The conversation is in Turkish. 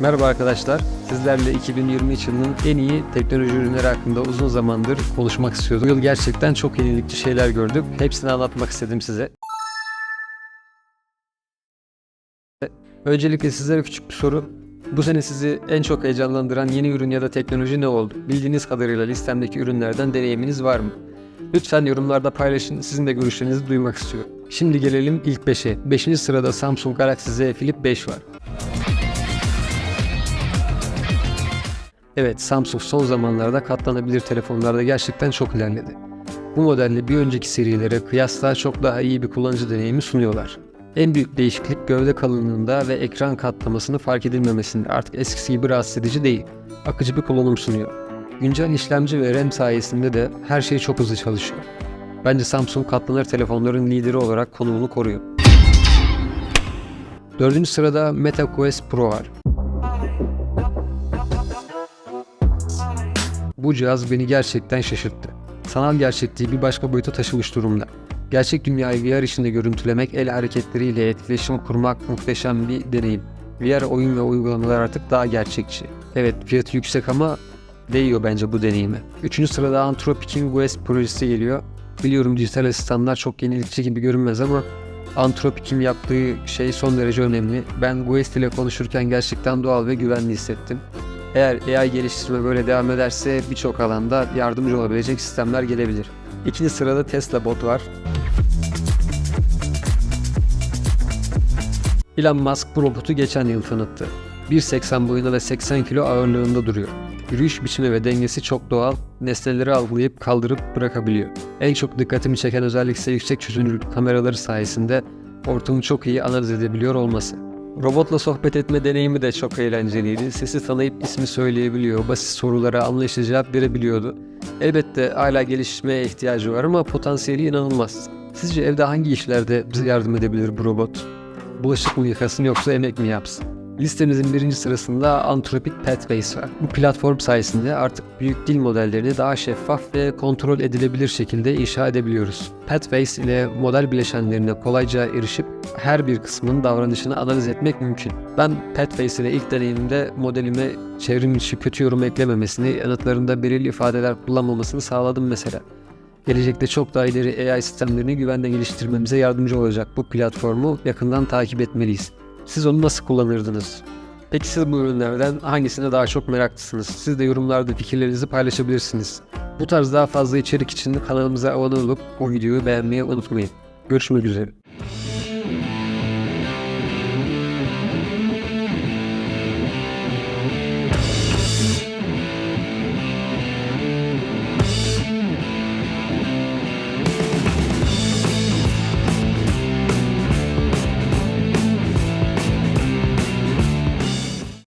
Merhaba arkadaşlar. Sizlerle 2023 yılının en iyi teknoloji ürünleri hakkında uzun zamandır konuşmak istiyordum. Bu yıl gerçekten çok yenilikçi şeyler gördük. Hepsini anlatmak istedim size. Öncelikle sizlere küçük bir soru. Bu sene sizi en çok heyecanlandıran yeni ürün ya da teknoloji ne oldu? Bildiğiniz kadarıyla listemdeki ürünlerden deneyiminiz var mı? Lütfen yorumlarda paylaşın. Sizin de görüşlerinizi duymak istiyorum. Şimdi gelelim ilk 5'e. 5. sırada Samsung Galaxy Z Flip 5 var. Evet, Samsung son zamanlarda katlanabilir telefonlarda gerçekten çok ilerledi. Bu modelle bir önceki serilere kıyasla çok daha iyi bir kullanıcı deneyimi sunuyorlar. En büyük değişiklik gövde kalınlığında ve ekran katlamasını fark edilmemesinde artık eskisi gibi rahatsız edici değil. Akıcı bir kullanım sunuyor. Güncel işlemci ve RAM sayesinde de her şey çok hızlı çalışıyor. Bence Samsung katlanır telefonların lideri olarak konumunu koruyor. Dördüncü sırada Meta Quest Pro var. Bu cihaz beni gerçekten şaşırttı. Sanal gerçekliği bir başka boyuta taşımış durumda. Gerçek dünyayı VR içinde görüntülemek, el hareketleriyle etkileşim kurmak muhteşem bir deneyim. VR oyun ve uygulamalar artık daha gerçekçi. Evet fiyatı yüksek ama değiyor bence bu deneyime. Üçüncü sırada Anthropic'in Quest projesi geliyor. Biliyorum dijital asistanlar çok yenilikçi gibi görünmez ama Anthropic'in yaptığı şey son derece önemli. Ben Quest ile konuşurken gerçekten doğal ve güvenli hissettim. Eğer AI geliştirme böyle devam ederse birçok alanda yardımcı olabilecek sistemler gelebilir. İkinci sırada Tesla Bot var. Elon Musk bu robotu geçen yıl tanıttı. 1.80 boyunda ve 80 kilo ağırlığında duruyor. Yürüyüş biçimi ve dengesi çok doğal, nesneleri algılayıp kaldırıp bırakabiliyor. En çok dikkatimi çeken özellik ise yüksek çözünürlük kameraları sayesinde ortamı çok iyi analiz edebiliyor olması. Robotla sohbet etme deneyimi de çok eğlenceliydi. Sesi tanıyıp ismi söyleyebiliyor, basit sorulara anlayışlı cevap verebiliyordu. Elbette hala gelişmeye ihtiyacı var ama potansiyeli inanılmaz. Sizce evde hangi işlerde bize yardım edebilir bu robot? Bulaşık mı yıkasın yoksa emek mi yapsın? Listemizin birinci sırasında Anthropic Pathways var. Bu platform sayesinde artık büyük dil modellerini daha şeffaf ve kontrol edilebilir şekilde inşa edebiliyoruz. Pathways ile model bileşenlerine kolayca erişip her bir kısmın davranışını analiz etmek mümkün. Ben Pathways ile ilk deneyimimde modelime çevrim içi kötü yorum eklememesini, yanıtlarında belirli ifadeler kullanmamasını sağladım mesela. Gelecekte çok daha ileri AI sistemlerini güvenle geliştirmemize yardımcı olacak bu platformu yakından takip etmeliyiz. Siz onu nasıl kullanırdınız? Peki siz bu ürünlerden hangisine daha çok meraklısınız? Siz de yorumlarda fikirlerinizi paylaşabilirsiniz. Bu tarz daha fazla içerik için kanalımıza abone olup bu videoyu beğenmeyi unutmayın. Görüşmek üzere.